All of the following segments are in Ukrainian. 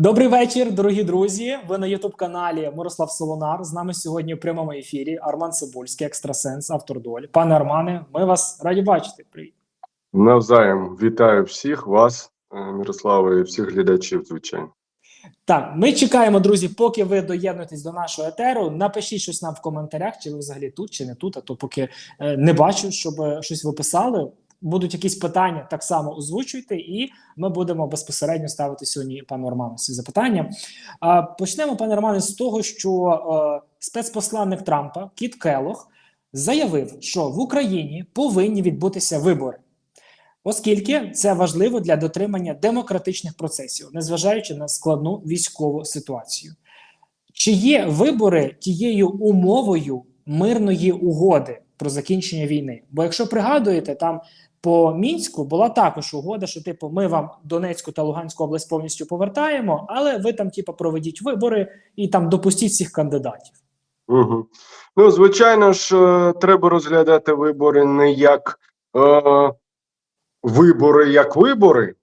Добрий вечір, дорогі друзі. Ви на Ютуб-каналі Мирослав Солонар. З нами сьогодні в прямому ефірі Арман Цибульський, екстрасенс, автор долі. Пане Армане, ми вас раді бачити. Привіт. Навзаєм вітаю всіх вас, е, Мирослава, і всіх глядачів, звичайно. Так, ми чекаємо, друзі, поки ви доєднуєтесь до нашого етеру. Напишіть щось нам в коментарях, чи ви взагалі тут, чи не тут. А то поки е, не бачу, щоб е, щось ви писали. Будуть якісь питання, так само озвучуйте, і ми будемо безпосередньо ставити сьогодні пану Роману ці запитання. Почнемо, пане Романе, з того, що е, спецпосланник Трампа Кіт Келох заявив, що в Україні повинні відбутися вибори, оскільки це важливо для дотримання демократичних процесів, незважаючи на складну військову ситуацію. Чи є вибори тією умовою мирної угоди про закінчення війни? Бо якщо пригадуєте, там по мінську була також угода, що типу ми вам Донецьку та Луганську область повністю повертаємо, але ви там, типу, проведіть вибори і там допустіть всіх кандидатів. Угу. Ну, звичайно ж, е, треба розглядати вибори не як е, вибори, як вибори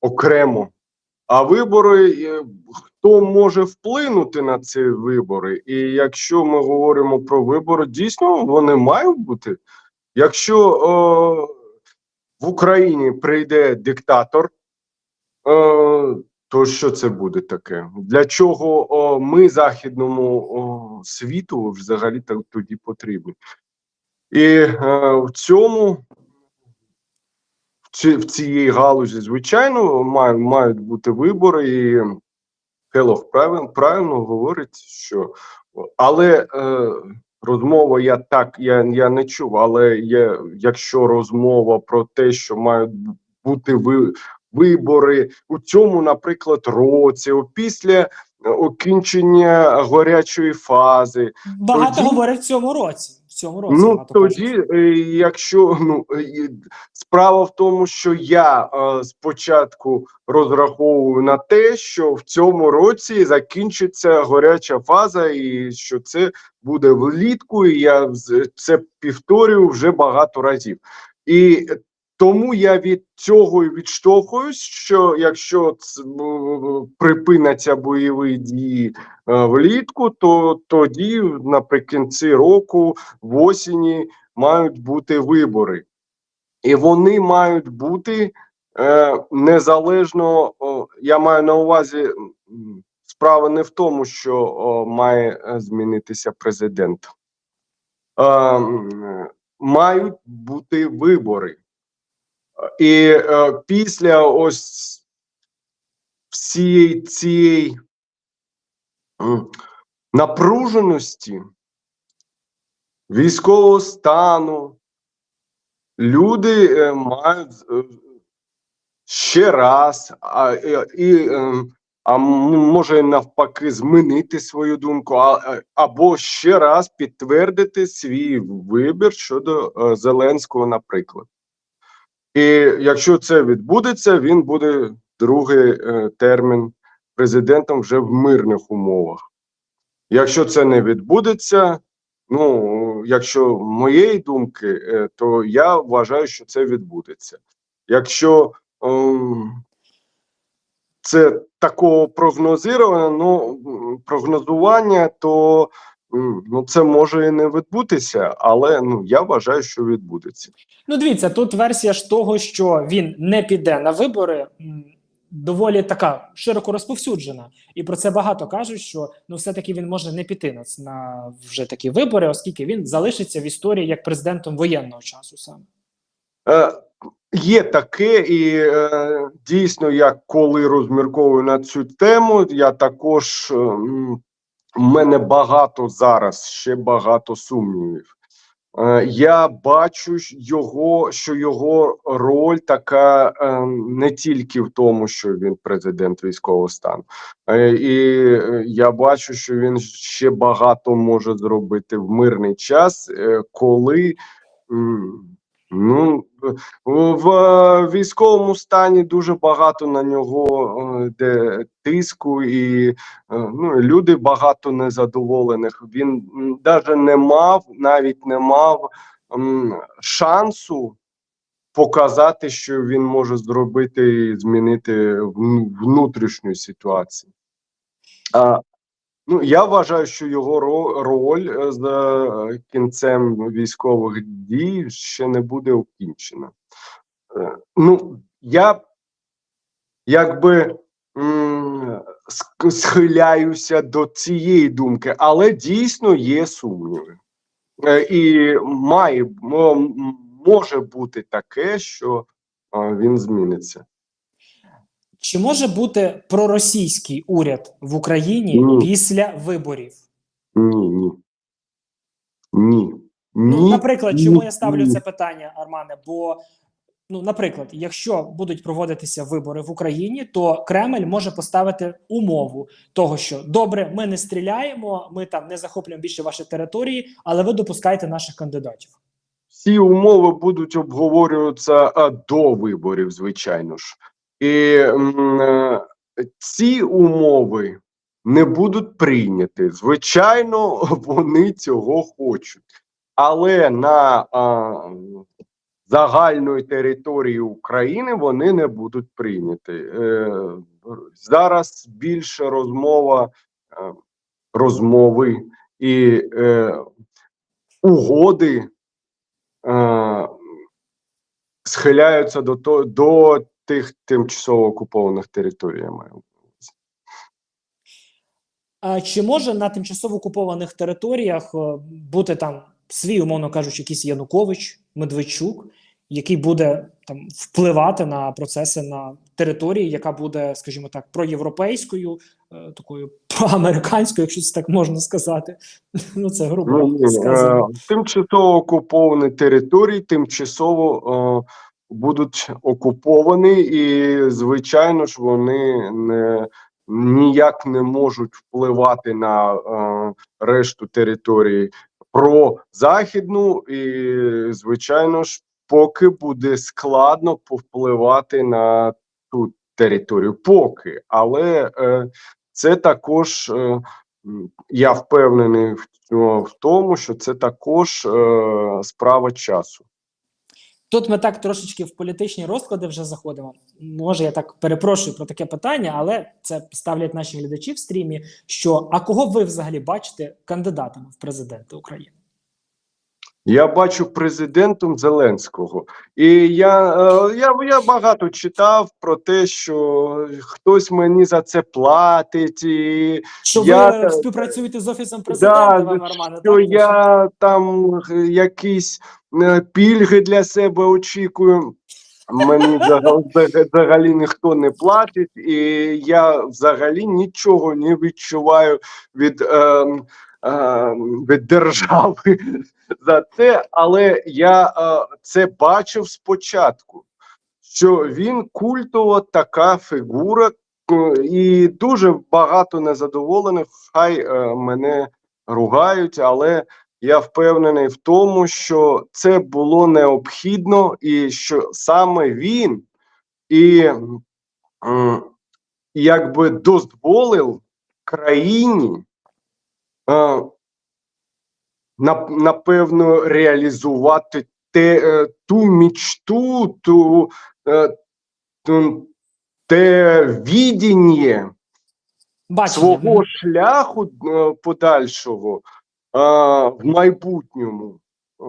окремо, а вибори, е, хто може вплинути на ці вибори. І якщо ми говоримо про вибори, дійсно вони мають бути. Якщо е, в Україні прийде диктатор, е, то що це буде таке? Для чого ми західному світу взагалі так тоді потрібні? І е, в цьому в, цій галузі, звичайно, мають бути вибори, і Келох правильно, говорить, що але е, розмова я так я, я не чув, але є, якщо розмова про те, що мають бути ви вибори у цьому, наприклад, році, після окінчення гарячої фази. Багато Тоді- говорять в цьому році. Цьому році Ну тоді, е, якщо ну е, справа в тому, що я е, спочатку розраховую на те, що в цьому році закінчиться горяча фаза, і що це буде влітку. І я це повторюю вже багато разів. І тому я від цього відштовхуюсь, що якщо припиняться бойові дії е, влітку, то тоді наприкінці року в осені мають бути вибори, і вони мають бути е, незалежно. Я маю на увазі справа не в тому, що о, має е, змінитися президент. Е, мають бути вибори. І е, після ось всієї цієї напруженості військового стану люди е, мають е, ще раз, а, е, і, е, а може навпаки змінити свою думку, а, а- або ще раз підтвердити свій вибір щодо е, Зеленського, наприклад. І якщо це відбудеться, він буде другий е, термін президентом вже в мирних умовах. Якщо це не відбудеться, ну якщо моєї думки, е, то я вважаю, що це відбудеться. Якщо ем, це такого прогнозировано, ну прогнозування, то ну це може і не відбутися, але ну я вважаю, що відбудеться. Ну, дивіться, тут версія ж того, що він не піде на вибори, доволі така широко розповсюджена. І про це багато кажуть, що ну, все-таки він може не піти на, на вже такі вибори, оскільки він залишиться в історії як президентом воєнного часу саме. Е, Є таке, і е, дійсно, я коли розмірковую на цю тему, я також е, в мене багато зараз, ще багато сумнівів. Е, я бачу його, що його роль така е, не тільки в тому, що він президент військового стану, е, і я бачу, що він ще багато може зробити в мирний час, коли. Ну, в е, військовому стані дуже багато на нього е, йде тиску, і е, ну, люди багато незадоволених. Він навіть не мав, навіть не мав шансу показати, що він може зробити і змінити внутрішню ситуацію. А, ну, я вважаю, що його роль е, з е, кінцем військових дій ще не буде окінчена. Е, Ну, я якби схиляюся до цієї думки, але дійсно є сумніви. Е, І має може бути таке, що він зміниться. Чи може бути проросійський уряд в Україні Ні. після виборів? Ні, ні. Ні. Ну, Ні, наприклад, чому ні, я ставлю ні. це питання, Армане? Бо, ну, наприклад, якщо будуть проводитися вибори в Україні, то Кремль може поставити умову того, що добре, ми не стріляємо, ми там не захоплюємо більше ваші території, але ви допускаєте наших кандидатів. Всі умови будуть обговорюватися а, до виборів, звичайно ж. І е, ці умови не будуть прийняті. Звичайно, вони цього хочуть. Але на а, загальної території України вони не будуть прийняті. Е, зараз більше розмова е, розмови і е, угоди е, схиляються до, до тих тимчасово окупованих територій. Я маю. А чи може на тимчасово окупованих територіях е, бути там свій, умовно кажучи, якийсь Янукович, Медведчук, який буде там впливати на процеси на території, яка буде, скажімо так, проєвропейською, е, такою проамериканською, якщо це так можна сказати. Ну це грубо Ну, сказано. е, тимчасово окуповані території тимчасово будуть окуповані, і звичайно ж вони не ніяк не можуть впливати на е, решту території про західну, і звичайно ж, поки буде складно повпливати на ту територію. Поки, але е, це також. Е, я впевнений в, в тому, що це також е, справа часу. Тут ми так трошечки в політичні розклади вже заходимо. Може, я так перепрошую про таке питання, але це ставлять наші глядачі в стрімі. Що а кого ви взагалі бачите кандидатами в президенти України? Я бачу президентом Зеленського, і я, е, я, я багато читав про те, що хтось мені за це платить, і Що Я ви та- співпрацюєте з офісом президента, да, вам що я там е, е, пільги для себе очікую. Мені взагалі, взагалі ніхто не платить, і я взагалі нічого не відчуваю від, е, е, від держави за це, але я е, це бачив спочатку, що він культова така фігура, е, і дуже багато незадоволених. Хай е, мене ругають, але я впевнений в тому, що це було необхідно, і що саме він і якби дозволив країні е, напевно реалізувати те, е, ту мічту, ту, е, ту, те відіння свого шляху подальшого в майбутньому. Е,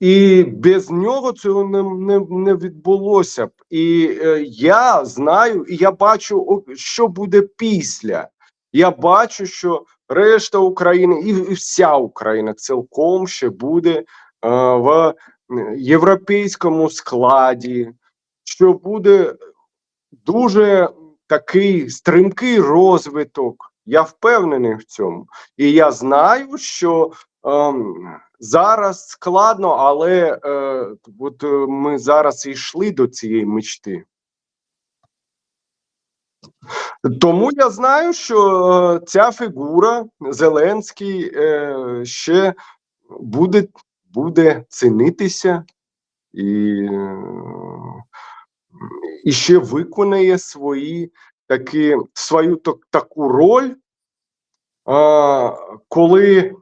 І без нього цього не, не, не відбулося б. І е, я знаю, і я бачу, що буде після. Я бачу, що решта України і, і вся Україна цілком ще буде е, в європейському складі, що буде дуже такий стрімкий розвиток. Я впевнений в цьому. І я знаю, що ем, зараз складно, але е, от е, ми зараз йшли до цієї мечти. Тому я знаю, що е, ця фігура Зеленський е, ще буде, буде цінитися і, е, і ще виконає свої такі, свою так- таку роль, а, коли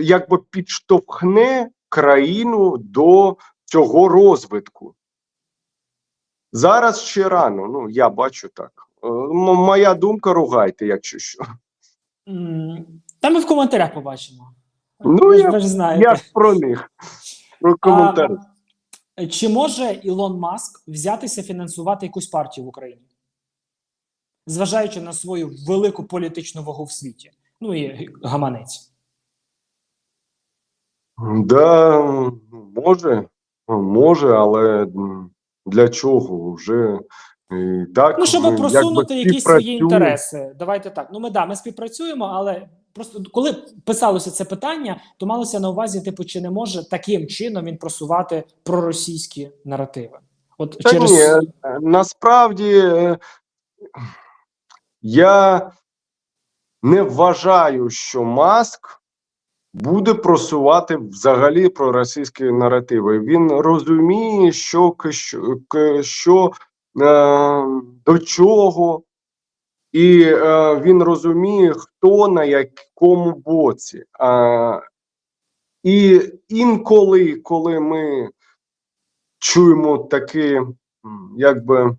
якби підштовхне країну до цього розвитку. Зараз ще рано, ну я бачу так. Е, моя думка ругайте, якщо що. Та ми в коментарях побачимо. Ну, ви, я- ви ж знаєте. Я ж про них. Про коментарі. А, чи може Ілон Маск взятися фінансувати якусь партію в Україні? Зважаючи на свою велику політичну вагу в світі. Ну і гаманець. Да, може, може, але для чого? Вже і так. Ну, щоб просунути якісь свої інтереси. Давайте так. Ну, ми да, ми співпрацюємо, але просто коли писалося це питання, то малося на увазі, типу, чи не може таким чином він просувати проросійські наративи? От Та через ні, е, насправді е, я не вважаю, що Маск буде просувати взагалі про російські наративи. Він розуміє, що, що, е, до чого, і е, він розуміє, хто на якому боці. А, і інколи, коли ми чуємо такі, якби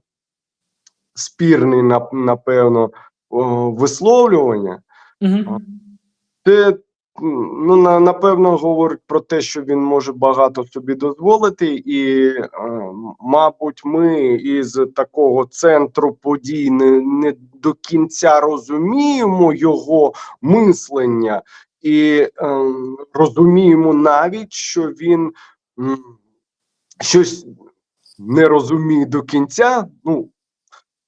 спірні, напевно, висловлювання, Мгм. це ну, напевно говорить про те, що він може багато собі дозволити, і, мабуть, ми із такого центру подій не, не до кінця розуміємо його мислення, і е, розуміємо навіть, що він м, щось не розуміє до кінця. Ну,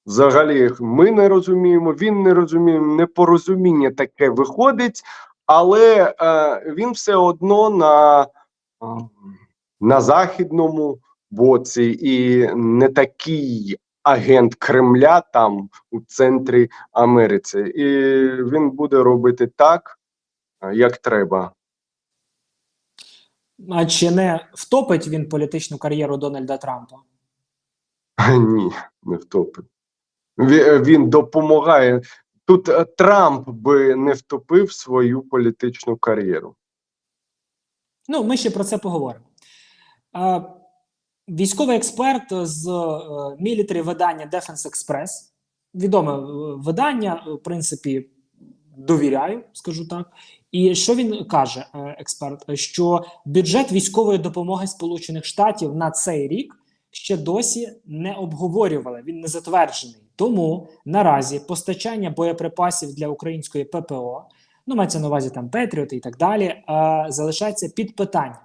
взагалі, ми не розуміємо, він не розуміє, непорозуміння таке виходить, але е, він все одно на, на західному боці і не такий агент Кремля там у центрі Америці. І він буде робити так, як треба. А чи не втопить він політичну кар'єру Дональда Трампа? Ні, не втопив. Він, він допомагає. Тут е, Трамп би не втопив свою політичну кар'єру. Ну, ми ще про це поговоримо. Військовий експерт з мілітарі видання Defense Express, відоме е, видання, в принципі, довіряю, скажу так. І що він каже, е, експерт? Що бюджет військової допомоги Сполучених Штатів на цей рік ще досі не обговорювали. Він не затверджений. Тому наразі постачання боєприпасів для української ППО, ну мається на увазі там Петріоти і так далі, е, залишається під питанням.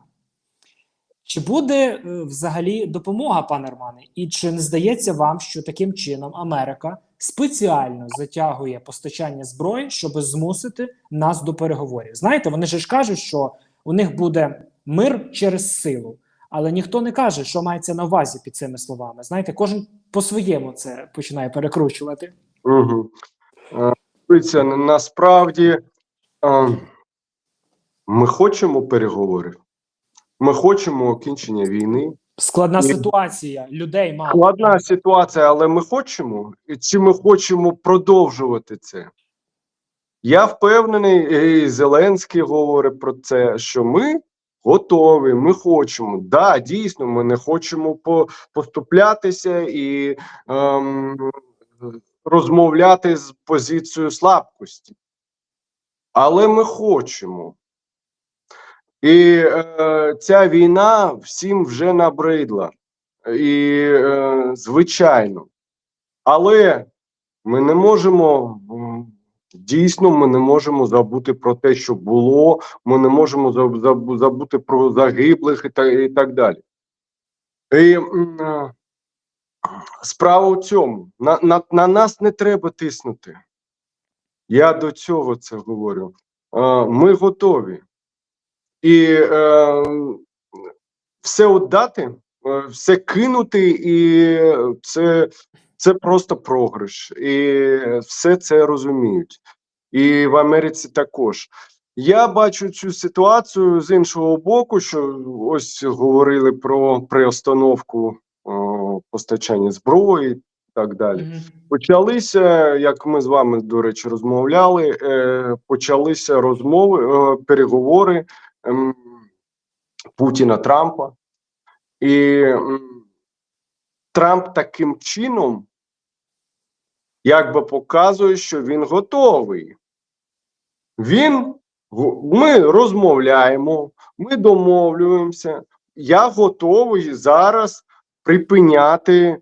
Чи буде е, взагалі допомога, пане Романе? І чи не здається вам, що таким чином Америка спеціально затягує постачання зброї, щоб змусити нас до переговорів? Знаєте, вони ж кажуть, що у них буде мир через силу, але ніхто не каже, що мається на увазі під цими словами. Знаєте, кожен по-своєму це починає перекручувати. Угу. Дивіться, насправді е, ми хочемо переговорів. Ми хочемо окінчення війни. Складна ситуація, людей мало. Складна ситуація, але ми хочемо. Чи ми хочемо продовжувати це? Я впевнений, і Зеленський говорить про це, що ми готові, ми хочемо. Да, дійсно, ми не хочемо по, поступлятися і ем, розмовляти з позицією слабкості. Але ми хочемо. І е, ця війна всім вже набридла. І е, звичайно. Але ми не можемо дійсно, ми не можемо забути про те, що було. Ми не можемо заб- заб- забути про загиблих і, та, і так далі. І е, справа у цьому. На, на, на нас не треба тиснути. Я до цього це говорю. Е, ми готові. І е, все віддати, е, все кинути, і це, це просто програш. І все це розуміють. І в Америці також. Я бачу цю ситуацію з іншого боку, що ось говорили про приостановку о, постачання зброї і так далі. Мгм. Почалися, як ми з вами, до речі, розмовляли, е, почалися розмови, е, переговори ем, Путіна Трампа. І Трамп таким чином якби показує, що він готовий. Він, ми розмовляємо, ми домовлюємося. Я готовий зараз припиняти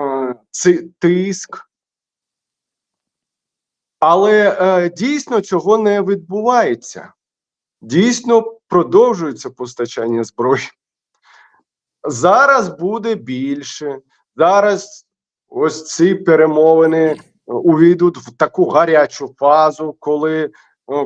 е, ци- тиск. Але е, дійсно цього не відбувається. Дійсно продовжується постачання зброї. Зараз буде більше. Зараз ось ці перемовини е, увійдуть в таку гарячу фазу, коли е,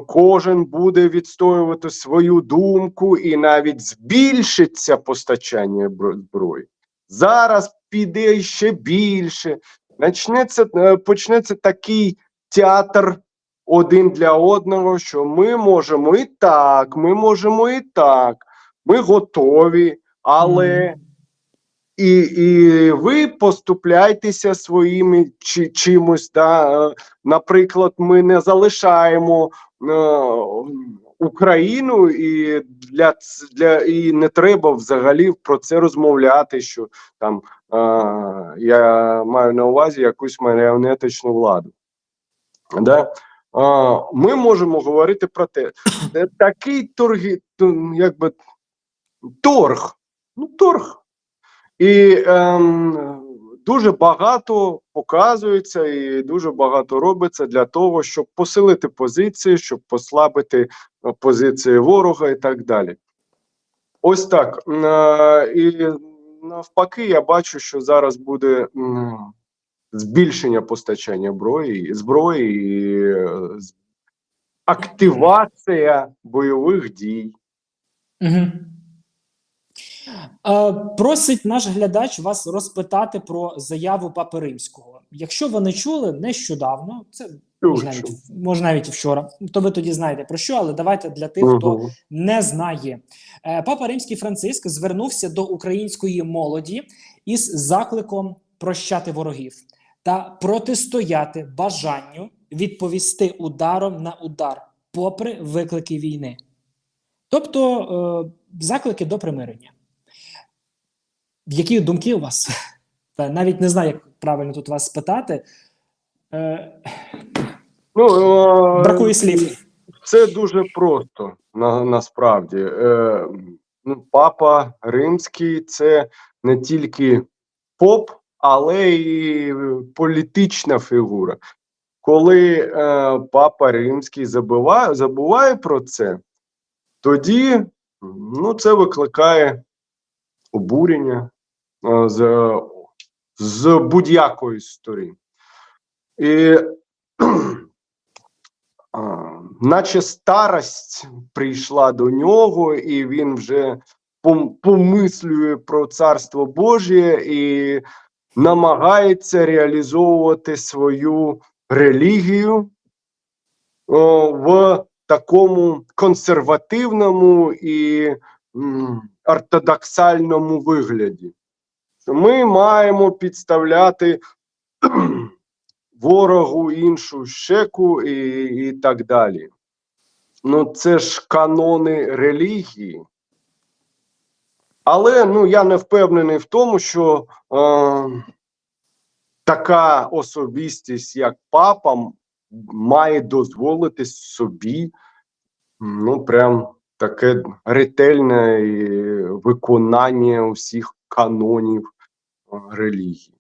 кожен буде відстоювати свою думку і навіть збільшиться постачання зброї. Зараз піде ще більше. Почнеться, е, почнеться такий театр один для одного, що ми можемо і так, ми можемо і так, ми готові, але. І, і ви поступляйтеся своїми чи, чимось. Да? Е, Наприклад, ми не залишаємо е, Україну, і для, для і не треба взагалі про це розмовляти. Що там е, я маю на увазі якусь маріонетичну владу. Да? А, ми можемо говорити про те, такий торги, якби торг. Ну, торг. І ем, дуже багато показується і дуже багато робиться для того, щоб посилити позиції, щоб послабити е, позиції ворога і так далі. Ось так. Е, і навпаки, я бачу, що зараз буде збільшення постачання зброї, зброї і активація бойових дій. Угу. Е, просить наш глядач вас розпитати про заяву Папи Римського. Якщо ви не чули нещодавно, це може навіть, може навіть вчора, то ви тоді знаєте про що, але давайте для тих, хто не знає. Е, Папа Римський Франциск звернувся до української молоді із закликом прощати ворогів та протистояти бажанню відповісти ударом на удар, попри виклики війни. Тобто е, заклики до примирення. Які думки у вас? Навіть не знаю, як правильно тут вас спитати. Е, Ну, е, бракує слів. Це дуже просто на, насправді. Е, ну, папа Римський це не тільки поп, але й політична фігура. Коли е, папа Римський забуває, забуває про це, тоді ну, це викликає обурення з, з будь-якої сторони. І наче старость прийшла до нього, і він вже помислює про царство Божє і намагається реалізовувати свою релігію в такому консервативному і ортодоксальному вигляді. Ми маємо підставляти ворогу іншу щеку і, і так далі. Ну, це ж канони релігії. Але ну, я не впевнений в тому, що е, така особистість, як папа, має дозволити собі ну, прям таке ретельне виконання усіх канонів е, релігії.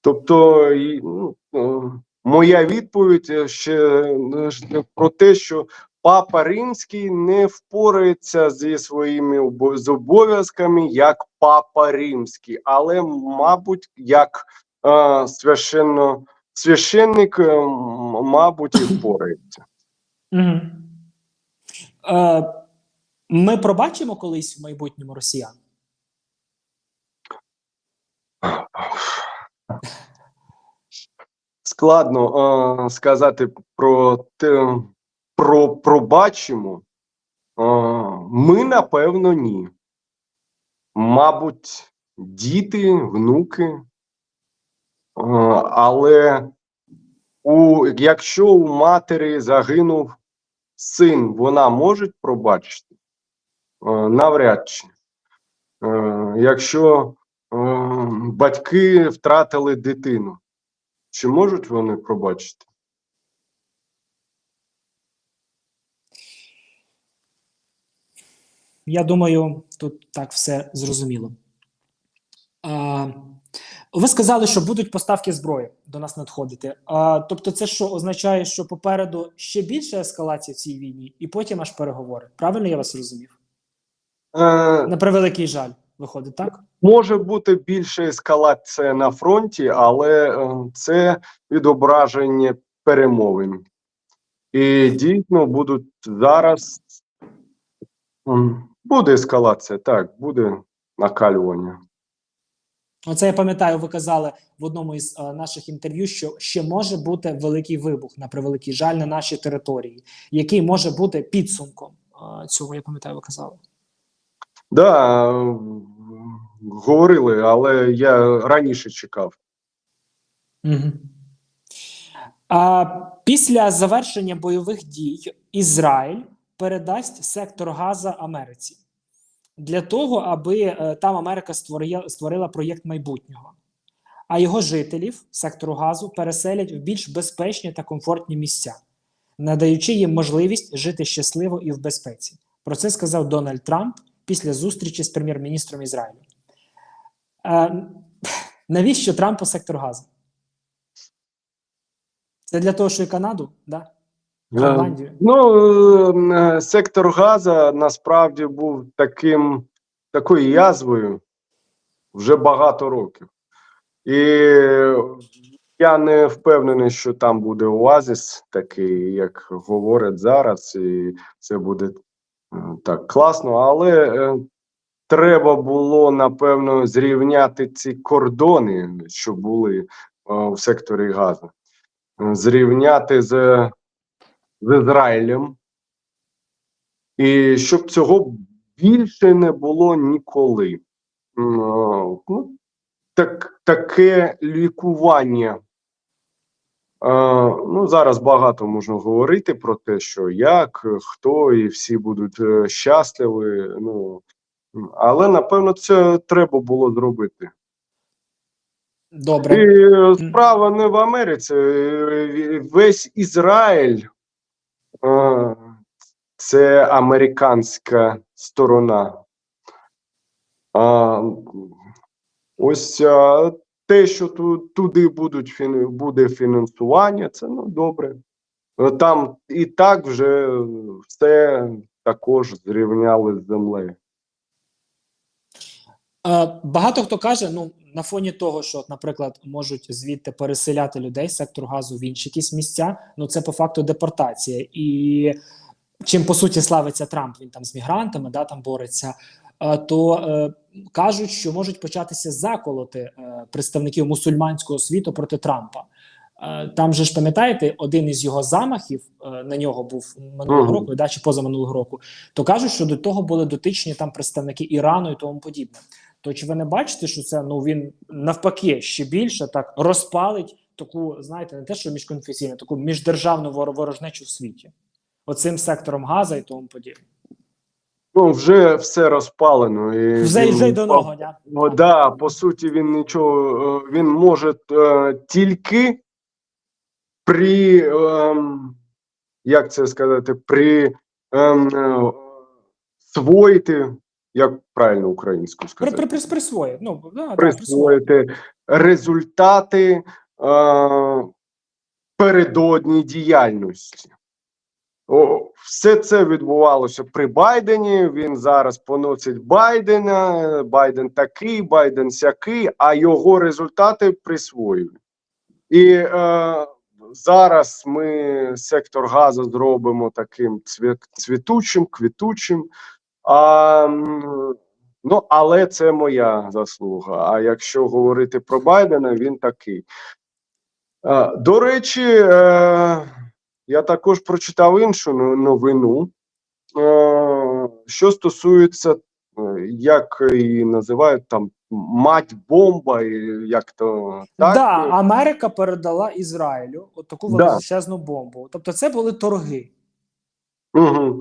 Тобто, ну, е, моя відповідь е, ще е, про те, що Папа Римський не впорається зі своїми з обов'язками як Папа Римський, але, мабуть, як е, священно, священник, мабуть, і впорається. Ми пробачимо колись в майбутньому росіян. Складно е, сказати про те, про пробачимо. Е, ми, напевно, ні. Мабуть, діти, внуки. Е, але у, якщо у матері загинув син, вона може пробачити? Е, навряд чи. Е, якщо е, батьки втратили дитину, Чи можуть вони пробачити? Я думаю, тут так все зрозуміло. А, ви сказали, що будуть поставки зброї до нас надходити. А, тобто, це що означає, що попереду ще більше ескалація в цій війні, і потім аж переговори. Правильно я вас розумів? Е, На превеликий жаль, виходить, так? Може бути більша ескалація на фронті, але е, це відображення перемовин. І дійсно будуть зараз буде ескалація, так, буде накалювання. Оце я пам'ятаю, ви казали в одному із е, наших інтерв'ю, що ще може бути великий вибух на превеликий жаль на нашій території, який може бути підсумком е, цього. Я пам'ятаю, ви казали. Да, говорили, але я раніше чекав. Угу. А, після завершення бойових дій Ізраїль передасть сектор Газа Америці для того, аби е, там Америка створила, створила проєкт майбутнього. А його жителів сектору газу переселять в більш безпечні та комфортні місця, надаючи їм можливість жити щасливо і в безпеці. Про це сказав Дональд Трамп після зустрічі з прем'єр-міністром Ізраїлю. Е, навіщо Трампу сектор газу? Це для того, що і Канаду, да? Голландію. Ну, е, сектор Газа насправді був таким, такою язвою вже багато років. І я не впевнений, що там буде оазис такий, як говорять зараз, і це буде так класно, але е, треба було, напевно, зрівняти ці кордони, що були е, в секторі Газа. Е, Зрівняти з з Ізраїлем, і щоб цього більше не було ніколи. Ну, так, таке лікування. А, ну, зараз багато можна говорити про те, що як, хто, і всі будуть е, щасливі. Ну, але напевно це треба було зробити. Добре. І е, справа не в Америці. Е, Весь Ізраїль е, це американська сторона. Ось те, що туди будуть буде фінансування, це ну добре. Е, Там і так вже все також зрівняли з землею. Е, Багато хто каже, ну на фоні того, що, наприклад, можуть звідти переселяти людей з сектору газу в інші якісь місця. Ну це по факту депортація. І чим по суті славиться Трамп, він там з мігрантами, да там бореться. е, То е, кажуть, що можуть початися заколоти е, представників мусульманського світу проти Трампа. Е, Там же ж пам'ятаєте, один із його замахів е, на нього був минулого року, да, чи позаминулого року. То кажуть, що до того були дотичні там представники Ірану і тому подібне. То чи ви не бачите, що це ну він навпаки ще більше так розпалить таку, знаєте, не те, що міжконфесійну, таку міждержавну вор- ворожнечу в світі, оцим сектором газа і тому подібне. Ну, вже все розпалено. І Вже він вже й до нього, да? О, да, по суті, він нічого, е, він може е, тільки при, ем, як це сказати, при ем, е, своїти, як правильно українською сказати, при, при, присвоє. Ну, да, да, присвоїти результати е, передодній діяльності. Все це відбувалося при Байдені. Він зараз поносить Байдена. Байден такий, Байден сякий, а його результати присвоюють. І е, зараз ми сектор газу зробимо таким цвітучим, квітучим. А, ну, але це моя заслуга. А якщо говорити про Байдена, він такий. Е, до речі, е, я також прочитав іншу новину, е, що стосується, е, як її називають там мать бомба, як то так. Да, Америка передала Ізраїлю от таку Да. величезну бомбу. Тобто, це були торги. Угу.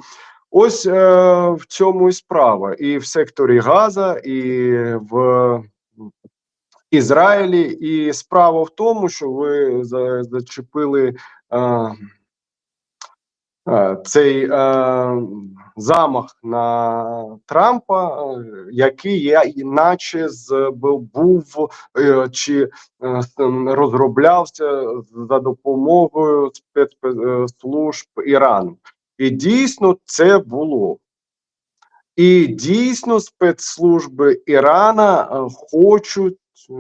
Ось е, в цьому і справа. І в секторі Газа, і в Ізраїлі. І справа в тому, що ви зачепили е, цей е, замах на Трампа, е, який я іначе з був е, чи е, розроблявся за допомогою спецслужб Ірану. І дійсно це було. І дійсно спецслужби Ірана е, хочуть е,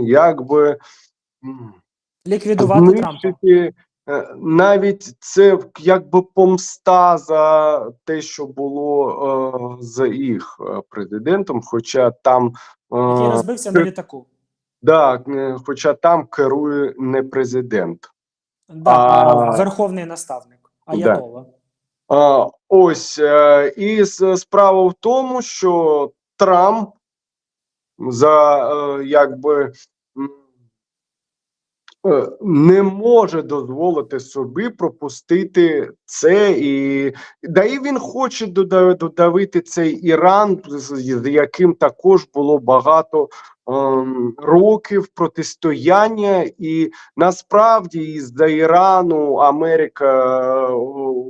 якби Ліквідувати Трампа. знищити е, навіть це якби помста за те, що було е, з їх е, президентом, хоча там Який е, розбився на літаку. да, е, хоча там керує не президент. Да, А- а, верховний наставник. Аятола. А, ось е, і справа в тому, що Трамп за е, якби е, не може дозволити собі пропустити це, і да і він хоче дода- додавити цей Іран, з яким також було багато ем, років протистояння, і насправді із-за Ірану Америка е,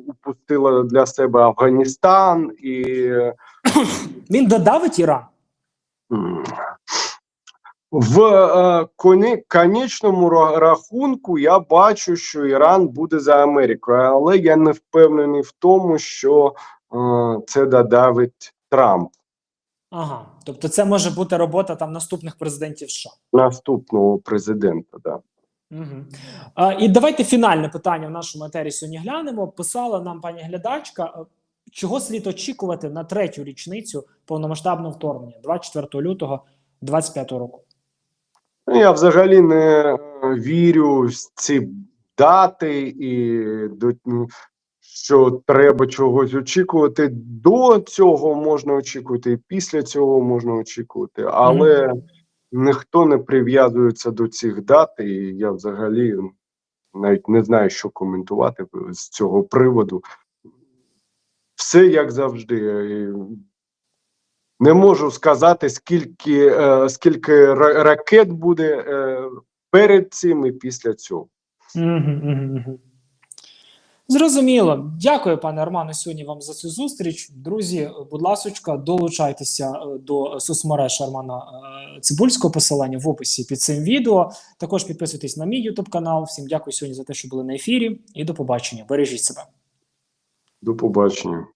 упустила для себе Афганістан і. Він додавить Іран. В е, конечному рахунку я бачу, що Іран буде за Америкою, але я не впевнений в тому, що е, це додавить Трамп Ага. Тобто, це може бути робота там наступних президентів США. наступного президента. Да. Угу. А, і давайте фінальне питання в нашому етері сьогодні глянемо. Писала нам пані глядачка, е, чого слід очікувати на третю річницю повномасштабного вторгнення 24 лютого 25 року. Ну, Я взагалі не е, вірю в ці дати і до що треба чогось очікувати. До цього можна очікувати, і після цього можна очікувати, але ніхто не прив'язується до цих дат, і я взагалі навіть не знаю, що коментувати з цього приводу. Все як завжди. Не можу сказати, скільки, е, скільки ракет буде е, перед цим і після цього. Зрозуміло. Дякую, пане Армане, сьогодні вам за цю зустріч. Друзі, будь ласочка, долучайтеся е, до соцмереж Армана е, Цибульського посилання в описі під цим відео. Також підписуйтесь на мій YouTube канал. Всім дякую сьогодні за те, що були на ефірі, і до побачення. Бережіть себе. До побачення.